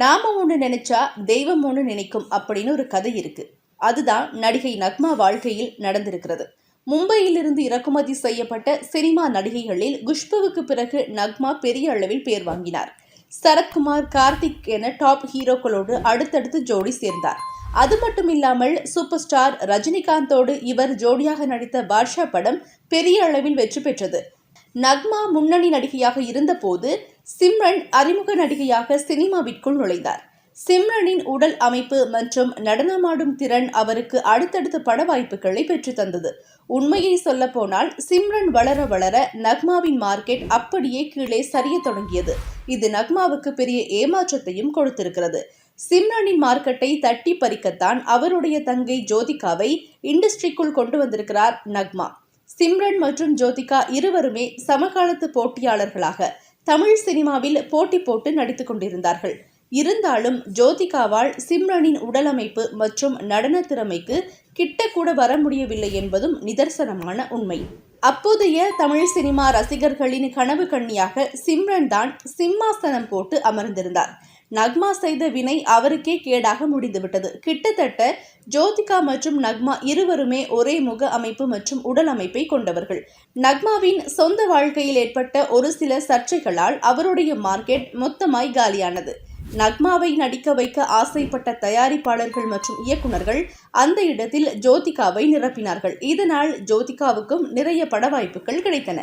நாம ஒன்று நினைச்சா தெய்வம் ஒன்று நினைக்கும் அப்படின்னு ஒரு கதை இருக்கு. அதுதான் நடிகை நக்மா வாழ்க்கையில் நடந்திருக்கிறது. மும்பையிலிருந்து இறக்குமதி செய்யப்பட்ட சினிமா நடிகைகளில் குஷ்புவுக்கு பிறகு நக்மா பெரிய அளவில் பேர் வாங்கினார். சரத்குமார் கார்த்திக் என டாப் ஹீரோக்களோடு அடுத்தடுத்து ஜோடி சேர்ந்தார். அது மட்டும் இல்லாமல் சூப்பர் ஸ்டார் ரஜினிகாந்தோடு இவர் ஜோடியாக நடித்த பாட்ஷா படம் பெரிய அளவில் வெற்றி பெற்றது. நக்மா முன்னணி நடிகையாக இருந்தபோது சிம்ரன் அறிமுக நடிகையாக சினிமாவிற்குள் நுழைந்தார். சிம்ரனின் உடல் அமைப்பு மற்றும் நடனமாடும் திறன் அவருக்கு அடுத்தடுத்த பட வாய்ப்புகளை பெற்று தந்தது. உண்மையை சொல்லப்போனால் சிம்ரன் வளர வளர நக்மாவின் மார்க்கெட் அப்படியே கீழே சரிய தொடங்கியது. இது நக்மாவுக்கு பெரிய ஏமாற்றத்தையும் கொடுத்திருக்கிறது. சிம்ரனின் மார்க்கெட்டை தட்டி பறிக்கத்தான் அவருடைய தங்கை ஜோதிகாவை இண்டஸ்ட்ரிக்குள் கொண்டு வந்திருக்கிறார் நக்மா. சிம்ரன் மற்றும் ஜோதிகா இருவருமே சமகாலத்து போட்டியாளர்களாக தமிழ் சினிமாவில் போட்டி போட்டு நடித்துக் கொண்டிருந்தார்கள். இருந்தாலும் ஜோதிகாவால் சிம்ரனின் உடலமைப்பு மற்றும் நடன திறமைக்கு கிட்ட கூட வர முடியவில்லை என்பதும் நிதர்சனமான உண்மை. அப்போதைய தமிழ் சினிமா ரசிகர்களின் கனவு கண்ணியாக சிம்ரன் தான் சிம்மாசனம் போட்டு அமர்ந்திருந்தார். நக்மா செய்த வினை அவருக்கே கேடாக முடிந்துவிட்டது. கிட்டத்தட்ட ஜோதிகா மற்றும் நக்மா இருவருமே ஒரே முக அமைப்பு மற்றும் உடல் அமைப்பை கொண்டவர்கள். நக்மாவின் சொந்த வாழ்க்கையில் ஏற்பட்ட ஒரு சில சர்ச்சைகளால் அவருடைய மார்க்கெட் மொத்தமாய் காலியானது. நக்மாவை நடிக்க வைக்க ஆசைப்பட்ட தயாரிப்பாளர்கள் மற்றும் இயக்குனர்கள் அந்த இடத்தில் ஜோதிகாவை நிரப்பினார்கள். இதனால் ஜோதிகாவுக்கும் நிறைய பட வாய்ப்புகள் கிடைத்தன.